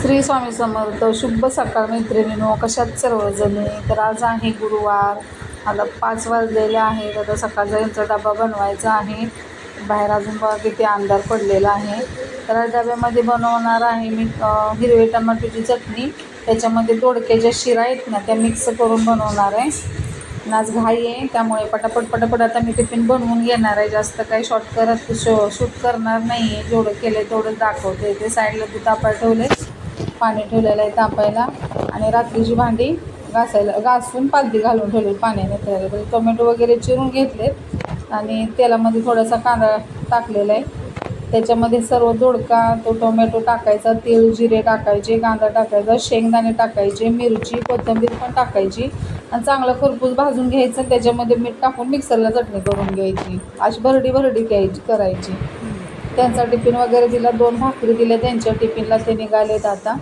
श्री स्वामी समर्थ शुभ सकाळ मैत्रिणीनो कशात सर्वजणी? तर आज आहे गुरुवार. आता पाच वाजलेले आहेत. आता सकाळचा यांचा डबा बनवायचा आहे. बाहेर अजून बघा किती अंधार पडलेला आहे. तर आज डब्यामध्ये बनवणार आहे मी हिरवे हिरवी टमाटोची चटणी. त्याच्यामध्ये दोडक्याच्या शिरा आहेत ना त्या मिक्स करून बनवणार आहे. आणि आज घाई आहे त्यामुळे पटापट पटापट आता मी टिफिन बनवून घेणार आहे. जास्त काही शॉर्ट करत शो शूट करणार नाही आहे जेवढं केलं आहे तेवढंच दाखवते. ते साईडला दूध तापायला ठेवले पाणी ठेवलेलं आहे तापायला आणि रात्रीची भांडी घासायला घासून पालती घालून ठेवली पाण्याने म्हणजे तयार टोमॅटो वगैरे चिरून घेतलेत आणि तेलामध्ये थोडासा कांदा टाकलेला आहे. त्याच्यामध्ये सर्व दोडका तो टोमॅटो टाकायचा तेल जिरे टाकायचे कांदा टाकायचा शेंगदाणे टाकायचे मिरची कोथिंबीर पण टाकायची. आणि चांगलं खरपूस भाजून घ्यायचं त्याच्यामध्ये मीठ टाकून मिक्सरला चटणी करून घ्यायची. अशी भरडी भरडी घ्यायची करायची. त्यांचा टिफिन वगैरे दिला दोन भाकरी दिल्या त्यांच्या टिफिनला ते निघालेत आता.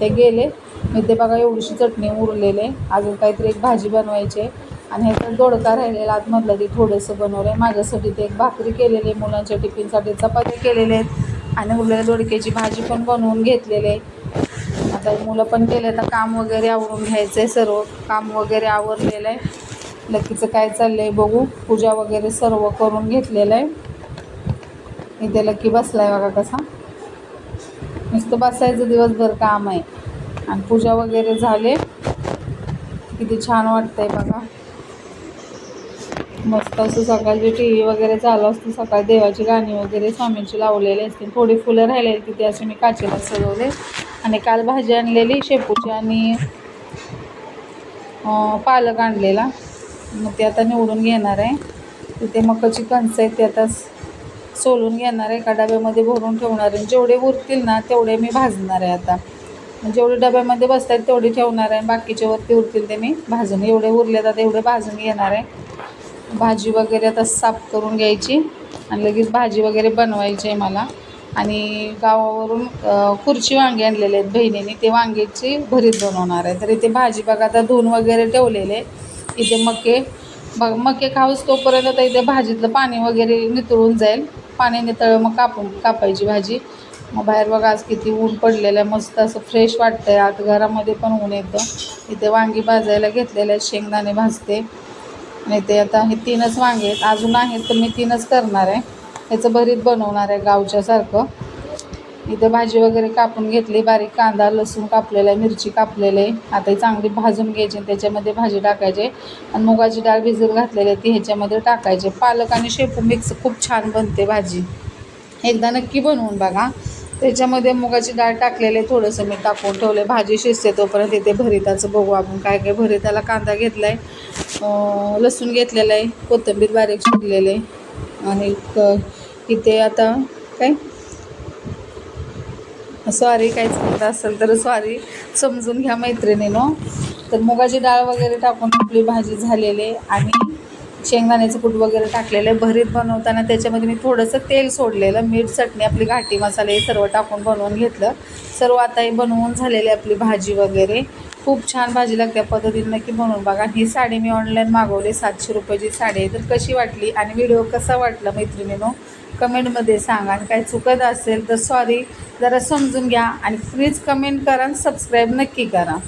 ते गेले. मी ते बघा एवढीशी चटणी उरलेले. अजून काहीतरी एक भाजी बनवायची आहे. आणि ह्याचा दोडका राहिलेला आतमधलं ते थोडंसं बनवलं आहे. माझ्यासाठी ते एक भाकरी केलेली आहे. मुलांच्या टिफिनसाठी चपाती केलेले आहेत. आणि उरलेल्या दोडक्याची भाजी पण बनवून घेतलेली आहे. आता मुलं पण केले तर काम वगैरे आवरून घ्यायचं आहे. सर्व काम वगैरे आवरलेलं आहे. लकीचं काय चाललं आहे बघू. पूजा वगैरे सर्व करून घेतलेलं आहे. इथे लकी बसलाय बघा कसा. नुसतं बसायचं दिवसभर काम आहे. आणि पूजा वगैरे झाले. किती छान वाटतंय बघा. मस्त असं सकाळची टी व्ही वगैरे चालू असते सकाळी देवाची गाणी वगैरे स्वामींची लावलेली असते थोडी फुलं राहिलेली तिथे असे मी काचेला सजवले. आणि काल भाजी आणलेली शेपूची आणि पालक आणलेला. मग ते आता निवडून घेणार आहे. तिथे मकाची कणसं आहे ते आता सोलून घेणार आहे एका डब्यामध्ये भरून ठेवणार आहे. जेवढे उरतील ना तेवढे मी भाजणार आहे आता. म्हणजे जेवढे डब्यामध्ये बसतात तेवढे ठेवणार आहे. बाकीचे वरती उरतील ते मी भाजून. एवढे उरले आता तेवढे भाजून घेणार आहे. भाजी वगैरे आता साफ करून घ्यायची आणि लगेच भाजी वगैरे बनवायची आहे मला. आणि गावावरून खुर्ची वांगे आणलेले आहेत बहिणीने. ते वांग्याची भरीत बनवणार आहे. तर इथे भाजी बघा आता धुवून वगैरे ठेवलेले इथे मके. बघ मके खाऊस तोपर्यंत आता इथे भाजीतलं पाणी वगैरे नितळून जाईल. पाण्याने तळ मग कापून कापायची भाजी. मग बाहेर बघा आज किती ऊन पडलेलं आहे मस्त असं फ्रेश वाटतं आहे आत घरामध्ये पण ऊन येतं. इथे वांगी भाजायला घेतलेले आहेत शेंगदाणे भाजते. आणि ते आता हे तीनच वांगे आहेत. अजून आहेत तर मी तीनच करणार आहे. ह्याचं भरीत बनवणार आहे गावच्यासारखं. इथे भाजी वगैरे कापून घेतली बारीक कांदा लसूण कापलेला आहे मिरची कापलेली आहे. आता ही चांगली भाजून घ्यायची आणि त्याच्यामध्ये भाजी टाकायची. आणि मुगाची डाळ भिजत घातलेली आहे ती ह्याच्यामध्ये टाकायची. पालक आणि शेपू मिक्स खूप छान बनते भाजी. एकदा नक्की बनवून बघा. त्याच्यामध्ये मुगाची डाळ टाकलेली आहे थोडंसं मी टाकून ठेवलं भाजी शिजते तोपर्यंत इथे भरिताचं बघू आपण काय काय भरिताला कांदा घेतला आहे लसूण घेतलेलं आहे कोथिंबीर बारीक चिरलेलं आहे. आणि क इथे आता काय? सॉरी काही चुकलं असेल तर सॉरी समजून घ्या मैत्रिणीनो. तर मुगाची डाळ वगैरे टाकून आपली भाजी झालेली आहे आणि शेंगदाण्याचं कूट वगैरे टाकलेलं आहे. भरीत बनवताना त्याच्यामध्ये मी थोडंसं तेल सोडलेलं. मीठ चटणी आपली घाटी मसाले हे सर्व टाकून बनवून घेतलं. सर्व आता हे बनवून झालेली आपली भाजी वगैरे. खूप छान भाजी लागते पद्धतीनं की नक्की बनवून बघा. ही साडी मी ऑनलाईन मागवली सातशे रुपयाची साडी आहे. तर कशी वाटली? आणि व्हिडिओ कसा वाटला मैत्रिणीनो? कमेंटमध्ये सांगा. आणि काही चुकत असेल तर सॉरी जरा समजून घ्या आणि प्लीज कमेंट करा आणि सबस्क्राईब नक्की करा.